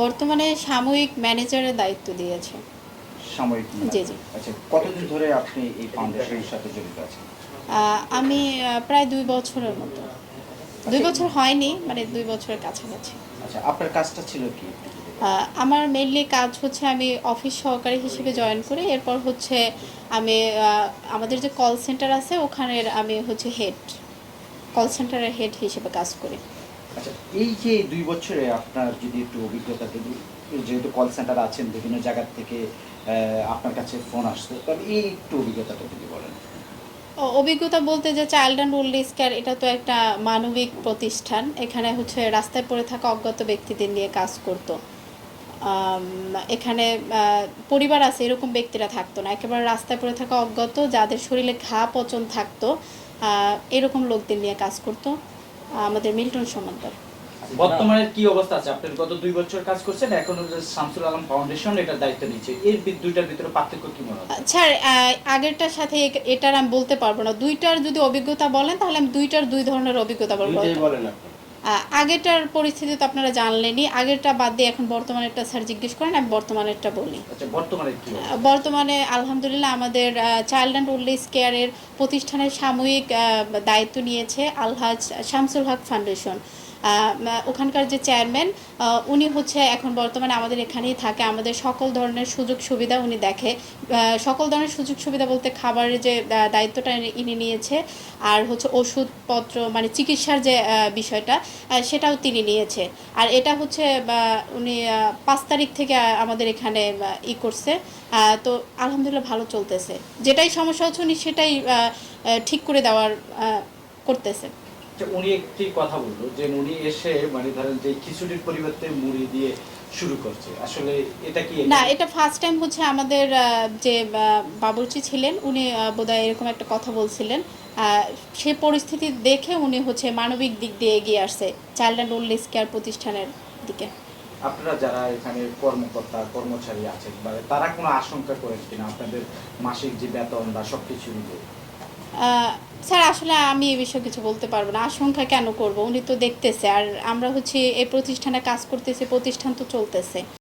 বর্তমানে সাময়িক ম্যানেজারের দায়িত্ব দিয়েছে। সাময়িক জি, জি। আচ্ছা কতদিন ধরে আপনি এই ফাউন্ডেশনের সাথে জড়িত আছেন? আমি প্রায় দুই বছরের মতো। দুই বছর হয়নি মানে দুই বছরের কাছাকাছি। আচ্ছা আপনার কাজটা ছিল কি? আমার মেইনলি কাজ হচ্ছে আমি অফিস সহকারী হিসেবে জয়েন করি এরপর হচ্ছে আমি আমাদের যে কল সেন্টার আছে ওখানের আমি হচ্ছে হেড কল সেন্টারের হেড হিসেবে কাজ করি। আচ্ছা এই যে দুই বছরে আপনার যদি একটু অভিজ্ঞতা যদি যেহেতু কল সেন্টার আছেন বিভিন্ন জায়গার থেকে আপনার কাছে ফোন আসতো তাহলে এই একটু অভিজ্ঞতাটা যদি বলেন। অভিজ্ঞতা বলতে যে child and old age care এটা তো একটা মানবিক প্রতিষ্ঠান, এখানে হচ্ছে রাস্তায় পড়ে থাকা অজ্ঞাত ব্যক্তিদের নিয়ে কাজ করতো। এখানে পরিবার আছে, এরকম ব্যক্তিরা থাকতো না, একেবারে রাস্তায় পড়ে থাকা অজ্ঞাত, যাদের শরীরে ঘা পচন থাকতো এরকম লোকদের নিয়ে কাজ করতো। আমাদের মিল্টন সমান্তর। বর্তমানে কি অবস্থা আছে? আপনি গত দুই বছর কাজ করছেন এখন শামসুল আলম ফাউন্ডেশন এটার দায়িত্ব নিচ্ছে। এর দুইটার ভিতরে পার্থক্য কি মনে হয়? স্যার আহ, আগেরটার সাথে এটার আমি বলতে পারব না। দুইটার যদি অভিজ্ঞতা বলেন তাহলে আমি দুইটার দুই ধরনের অভিজ্ঞতা বলব। বলেন আপনি। আহ, আগেরটার পরিস্থিতি তো আপনারা জানলেনই। আগেরটা বাদ দিয়ে এখন বর্তমানেরটা স্যার জিজ্ঞেস করেন আমি বর্তমানেরটা বলি। আচ্ছা বর্তমানে একটা বলি বর্তমানে আলহামদুলিল্লাহ আমাদের চাইল্ড অ্যান্ড ওল্ড এজ কেয়ারের প্রতিষ্ঠানের সাময়িক দায়িত্ব নিয়েছে আলহাজ শামসুল হক ফাউন্ডেশন। ওখানকার যে চেয়ারম্যান উনি হচ্ছে এখন বর্তমানে আমাদের এখানেই থাকে। আমাদের সকল ধরনের সুযোগ সুবিধা উনি দেখে। সকল ধরনের সুযোগ সুবিধা বলতে খাবারের যে দায়িত্বটা ইনি- নিয়েছে, আর হচ্ছে ওষুধপত্র মানে চিকিৎসার যে বিষয়টা সেটাও তিনি নিয়েছে। আর এটা হচ্ছে উনি পাঁচ তারিখ থেকে আমাদের এখানে ই করছে। তো আলহামদুলিল্লাহ ভালো চলতেছে। যেটাই সমস্যা হচ্ছে উনি সেটাই ঠিক করে দেওয়ার করতেছে। উনি একটি কথা বলল যে উনি এসে মানে ধরেন যে খিচুড়ির পরিবর্তে মুড়ি দিয়ে শুরু করছে। আসলে এটা কি না এটা ফার্স্ট টাইম হচ্ছে আমাদের যে বাবুর্চি ছিলেন উনি বোধহয় এরকম একটা কথা বলছিলেন। সে পরিস্থিতি দেখে উনি হচ্ছে মানবিক দিক দিয়ে এগিয়ে আসছে চাইল্ড অ্যান্ড ওল্ড কেয়ার প্রতিষ্ঠানের দিকে। আপনারা যারা এখানে কর্মকর্তা কর্মচারী আছেন তারা কোনো আশঙ্কা করেন কিনা আপনাদের মাসিক যে বেতন বা সব কিছু মিলে স্যার, আসলে আমি এ বিষয়ে কিছু বলতে পারব না। আশঙ্কা কেন করব? উনি তো দেখতেছে। আর আমরা হচ্ছে এই প্রতিষ্ঠানে কাজ করতেছি, প্রতিষ্ঠান তো চলতেছে।